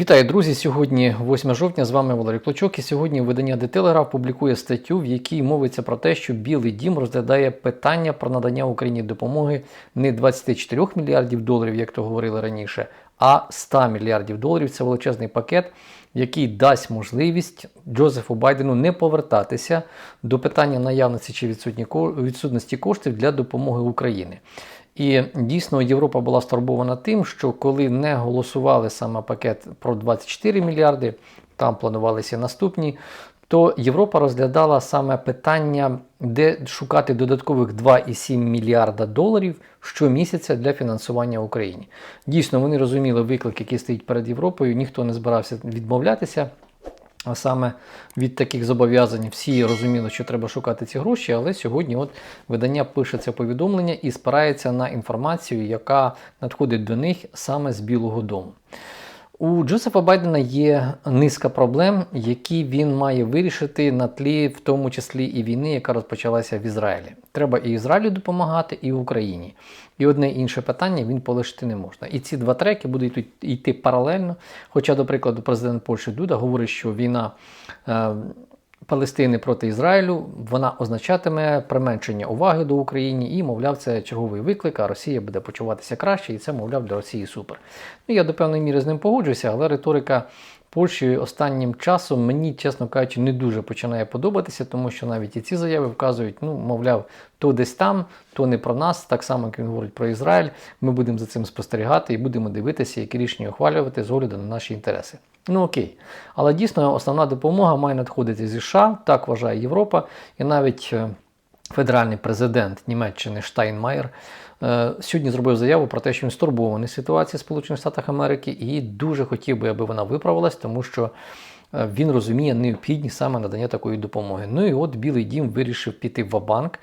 Вітаю, друзі! Сьогодні 8 жовтня. З вами Валерій Клочок. І сьогодні видання Telegraph публікує статтю, в якій мовиться про те, що Білий Дім розглядає питання про надання Україні допомоги не 24 мільярдів доларів, як то говорили раніше, а 100 мільярдів доларів. Це величезний пакет, який дасть можливість Джозефу Байдену не повертатися до питання наявності чи відсутності коштів для допомоги Україні. І дійсно Європа була стурбована тим, що коли не голосували саме пакет про 24 мільярди, там планувалися наступні, то Європа розглядала саме питання, де шукати додаткових 2,7 мільярда доларів щомісяця для фінансування Україні. Дійсно, вони розуміли виклик, який стоїть перед Європою, ніхто не збирався відмовлятися. А саме від таких зобов'язань всі розуміли, що треба шукати ці гроші, але сьогодні от видання пише це повідомлення і спирається на інформацію, яка надходить до них саме з Білого Дому. У Джозефа Байдена є низка проблем, які він має вирішити на тлі, в тому числі і війни, яка розпочалася в Ізраїлі. Треба і Ізраїлю допомагати, і Україні. І одне інше питання він полишити не можна. І ці два треки будуть йти- паралельно. Хоча, до прикладу, президент Польщі Дуда говорить, що війна. Палестини проти Ізраїлю, вона означатиме применшення уваги до України і, мовляв, це черговий виклик, а Росія буде почуватися краще, і це, мовляв, для Росії супер. Ну, я до певної міри з ним погоджуюся, але риторика Польщі останнім часом мені, чесно кажучи, не дуже починає подобатися, тому що навіть і ці заяви вказують, ну, мовляв, то десь там, то не про нас, так само, як він говорить про Ізраїль. Ми будемо за цим спостерігати і будемо дивитися, які рішення ухвалювати з огляду на наші інтереси. Ну окей. Але дійсно основна допомога має надходити зі США, так вважає Європа, і навіть е, федеральний президент Німеччини Штайнмаєр е, сьогодні зробив заяву про те, що він стурбований ситуацією Сполучених Штатах Америки і дуже хотів би, аби вона виправилась, тому що е, він розуміє необхідність саме надання такої допомоги. Ну і от Білий Дім вирішив піти в банк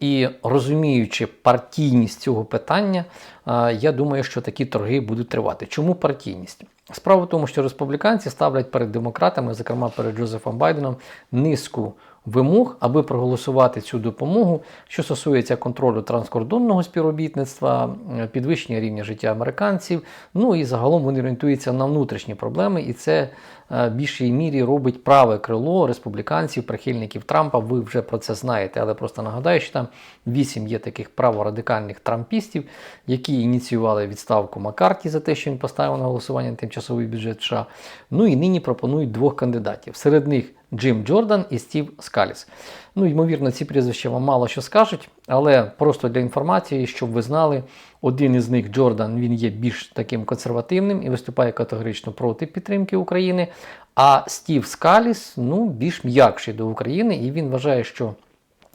і розуміючи партійність цього питання, е, я думаю, що такі торги будуть тривати. Чому партійність? Справа в тому, що республіканці ставлять перед демократами, зокрема перед Джозефом Байденом, низку вимог, аби проголосувати цю допомогу, що стосується контролю транскордонного співробітництва, е, підвищення рівня життя американців. Ну і загалом вони орієнтуються на внутрішні проблеми, і це е, в більшій мірі робить праве крило республіканців, прихильників Трампа. Ви вже про це знаєте, але просто нагадаю, що там вісім є таких праворадикальних трампістів, які ініціювали відставку Маккарті за те, що він поставив на голосування на тимчасовий бюджет США. Ну і нині пропонують двох кандидатів. Серед них Джим Джордан і Стів Скаліс. Ну, ймовірно, ці прізвища вам мало що скажуть, але просто для інформації, щоб ви знали, один із них, Джордан, він є більш таким консервативним і виступає категорично проти підтримки України. А Стів Скаліс ну, більш м'якший до України, і він вважає, що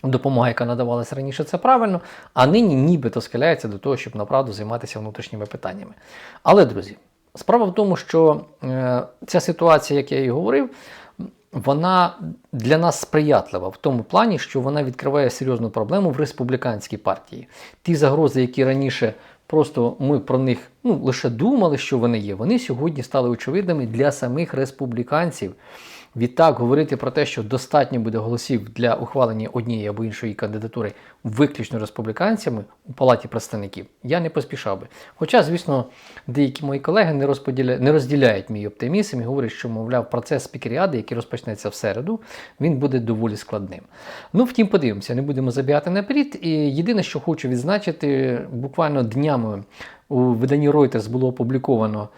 допомога, яка надавалася раніше, це правильно, а нині нібито схиляється до того, щоб направду займатися внутрішніми питаннями. Але, друзі, справа в тому, що е, ця ситуація, як я і говорив, вона для нас сприятлива в тому плані, що вона відкриває серйозну проблему в республіканській партії. Ті загрози, які раніше просто ми про них ну, лише думали, що вони є, вони сьогодні стали очевидними для самих республіканців. Відтак, говорити про те, що достатньо буде голосів для ухвалення однієї або іншої кандидатури виключно республіканцями у палаті представників, я не поспішав би. Хоча, звісно, деякі мої колеги не, розподіля... не розділяють мій оптимізм і говорять, що, мовляв, процес спікеріади, який розпочнеться в середу, він буде доволі складним. Ну, втім, подивимося, не будемо забігати наперед. І єдине, що хочу відзначити, буквально днями у виданні Reuters було опубліковано.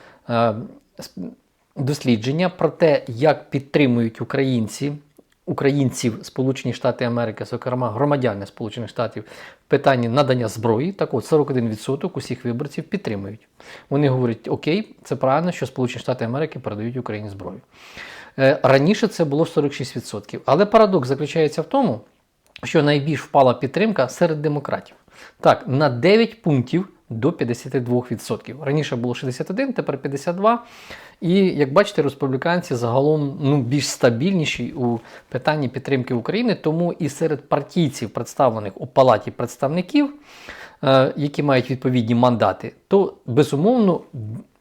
Дослідження про те, як підтримують українці, українців Сполучені Штати Америки, зокрема громадяни Сполучених Штатів, в питанні надання зброї. Так от 41% усіх виборців підтримують. Вони говорять, окей, це правильно, що Сполучені Штати Америки передають Україні зброю. Е, Раніше це було 46%. Але парадокс заключається в тому, що найбільш впала підтримка серед демократів. Так, на 9 пунктів до 52%. Раніше було 61, тепер 52. І як бачите, республіканці загалом ну, більш стабільніші у питанні підтримки України, тому і серед партійців, представлених у палаті представників, е, які мають відповідні мандати, то безумовно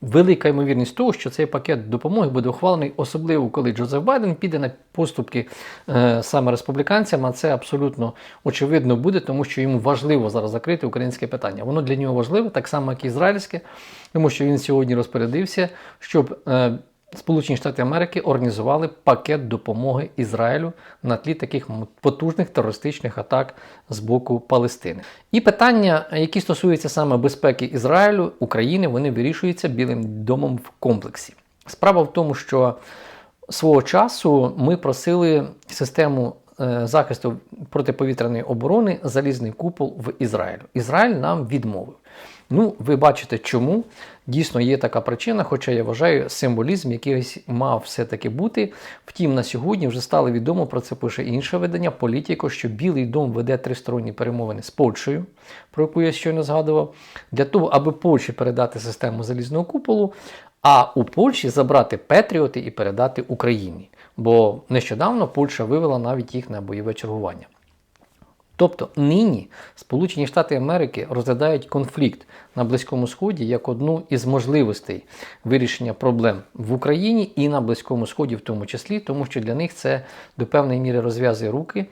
велика ймовірність того, що цей пакет допомоги буде ухвалений, особливо коли Джозеф Байден піде на поступки е, саме республіканцям. А це абсолютно очевидно буде, тому що йому важливо зараз закрити українське питання. Воно для нього важливе, так само як і ізраїльське, тому що він сьогодні розпорядився, щоб. Е, Сполучені Штати Америки організували пакет допомоги Ізраїлю на тлі таких потужних терористичних атак з боку Палестини. І питання, які стосуються саме безпеки Ізраїлю, України, вони вирішуються Білим домом в комплексі. Справа в тому, що свого часу ми просили систему е, захисту протиповітряної оборони залізний купол в Ізраїлю. Ізраїль нам відмовив. Ну, ви бачите, чому дійсно є така причина, хоча я вважаю, символізм якийсь мав все-таки бути. Втім, на сьогодні вже стало відомо про це пише інше видання Політіко, що Білий дом веде тристоронні перемовини з Польщею, про яку я щойно згадував, для того, аби Польщі передати систему залізного куполу, а у Польщі забрати Петріоти і передати Україні. Бо нещодавно Польща вивела навіть їх на бойове чергування. Тобто нині Сполучені Штати Америки розглядають конфлікт на Близькому Сході як одну із можливостей вирішення проблем в Україні і на Близькому Сході, в тому числі, тому що для них це до певної міри розв'язує руки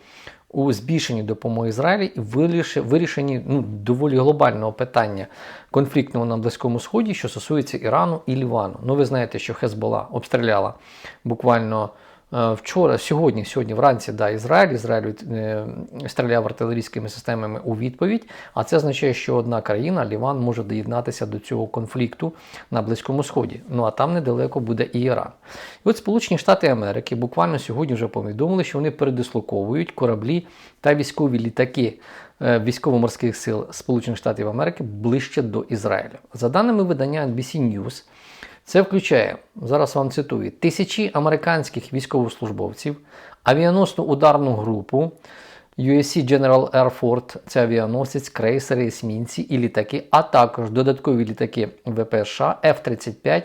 у збільшенні допомоги Ізраїлі і вирішенні ну, доволі глобального питання конфліктного на Близькому Сході, що стосується Ірану і Лівану. Ну, ви знаєте, що Хезбола обстріляла буквально. Е, вчора, сьогодні, сьогодні вранці, да, Ізраїль, Ізраїль е, стріляв артилерійськими системами у відповідь. А це означає, що одна країна, Ліван, може доєднатися до цього конфлікту на Близькому Сході. Ну а там недалеко буде і Іран. І от Сполучені Штати Америки буквально сьогодні вже повідомили, що вони передислоковують кораблі та військові літаки. Е, військово-морських сил Сполучених Штатів Америки ближче до Ізраїля. За даними видання NBC News, це включає, зараз вам цитую, тисячі американських військовослужбовців, авіаносну ударну групу, USC General Air Force, це авіаносець, крейсери, есмінці і літаки, а також додаткові літаки ВПШ F-35,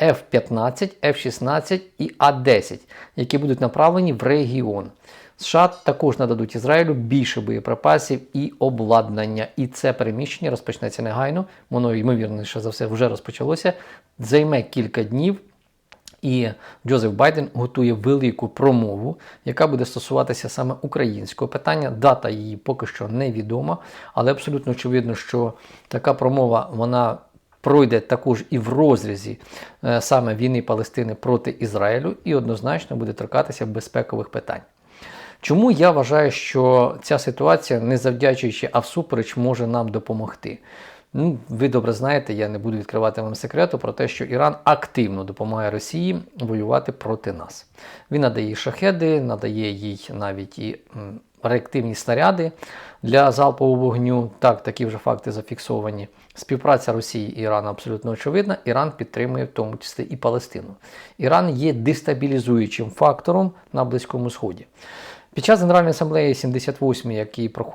F-15, F-16 і А-10, які будуть направлені в регіон. США також нададуть Ізраїлю більше боєприпасів і обладнання. І це переміщення розпочнеться негайно. Воно, ймовірніше за все, вже розпочалося. Займе кілька днів. І Джозеф Байден готує велику промову, яка буде стосуватися саме українського питання. Дата її поки що невідома, але абсолютно очевидно, що така промова вона пройде також і в розрізі е, саме війни Палестини проти Ізраїлю, і однозначно буде торкатися безпекових питань. Чому я вважаю, що ця ситуація, не завдячуючи, а всупереч, може нам допомогти? Ну, Ви добре знаєте, я не буду відкривати вам секрету про те, що Іран активно допомагає Росії воювати проти нас. Він надає їй шахеди, надає їй навіть і реактивні снаряди для залпового вогню. Так, такі вже факти зафіксовані. Співпраця Росії і Ірану абсолютно очевидна. Іран підтримує в тому числі і Палестину. Іран є дестабілізуючим фактором на Близькому Сході. Під час Генеральної асамблеї 78,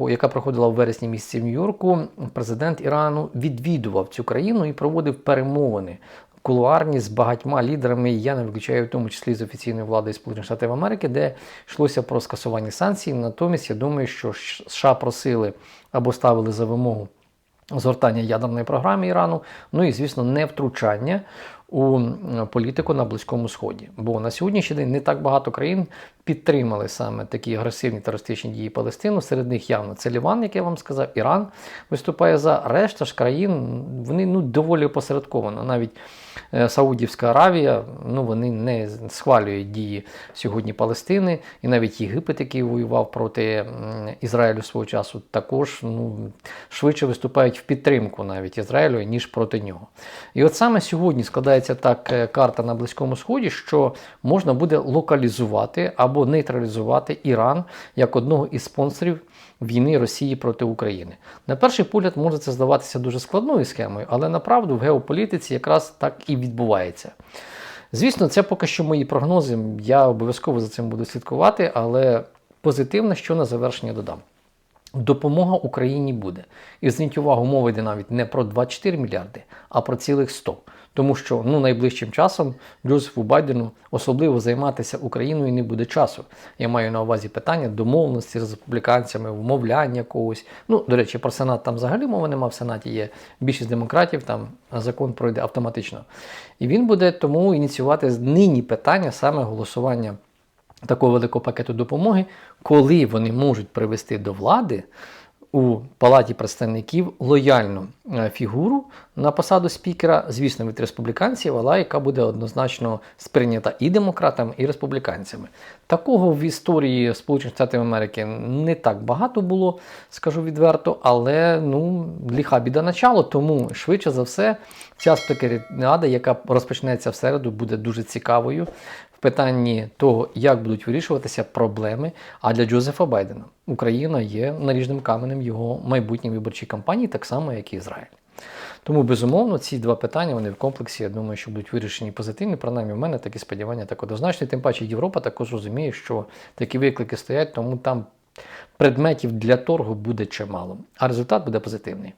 яка проходила в вересні місяці в Нью-Йорку, президент Ірану відвідував цю країну і проводив перемовини кулуарні з багатьма лідерами. Я не виключаю в тому числі з офіційної влади Сполучених Штатів Америки, де йшлося про скасування санкцій. Натомість я думаю, що США просили або ставили за вимогу згортання ядерної програми Ірану, ну і звісно, не втручання у політику на Близькому Сході. Бо на сьогоднішній день не так багато країн підтримали саме такі агресивні терористичні дії Палестину. Серед них явно це Ліван, як я вам сказав, Іран виступає за решта ж країн. Вони ну доволі опосередковано. Навіть е, Саудівська Аравія, ну вони не схвалюють дії сьогодні Палестини, і навіть Єгипет, який воював проти Ізраїлю свого часу, також ну, швидше виступають в підтримку навіть Ізраїлю, ніж проти нього. І от саме сьогодні складається так е, карта на Близькому Сході, що можна буде локалізувати або нейтралізувати Іран як одного із спонсорів війни Росії проти України. На перший погляд може це здаватися дуже складною схемою, але направду в геополітиці якраз так і відбувається. Звісно, це поки що мої прогнози. Я обов'язково за цим буду слідкувати, але позитивно, що на завершення додам. Допомога Україні буде. І зверніть увагу, мова йде навіть не про 24 мільярди, а про цілих 100. Тому що ну, найближчим часом Джозефу Байдену особливо займатися Україною не буде часу. Я маю на увазі питання домовленості з республіканцями, вмовляння когось. Ну, до речі, про Сенат там взагалі мови нема. В Сенаті є більшість демократів, там закон пройде автоматично. І він буде тому ініціювати нині питання саме голосування такого великого пакету допомоги, коли вони можуть привести до влади у Палаті представників лояльну е, фігуру на посаду спікера, звісно, від республіканців, але яка буде однозначно сприйнята і демократами, і республіканцями. Такого в історії Сполучених Штатів Америки не так багато було, скажу відверто, але ну, ліха біда начало, тому швидше за все ця спікеріада, яка розпочнеться в середу, буде дуже цікавою питанні того, як будуть вирішуватися проблеми. А для Джозефа Байдена Україна є наріжним каменем його майбутньої виборчій кампанії, так само, як і Ізраїль. Тому, безумовно, ці два питання вони в комплексі, я думаю, що будуть вирішені позитивні. Принаймні, в мене такі сподівання так однозначні. Тим паче Європа також розуміє, що такі виклики стоять, тому там предметів для торгу буде чимало, а результат буде позитивний.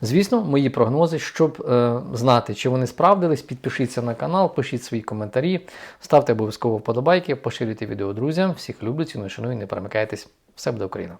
Звісно, мої прогнози, щоб е, знати, чи вони справдились, підпишіться на канал, пишіть свої коментарі, ставте обов'язково вподобайки, поширюйте відео друзям. Всіх люблю, ціную, шаную, не перемикайтесь. Все буде Україна!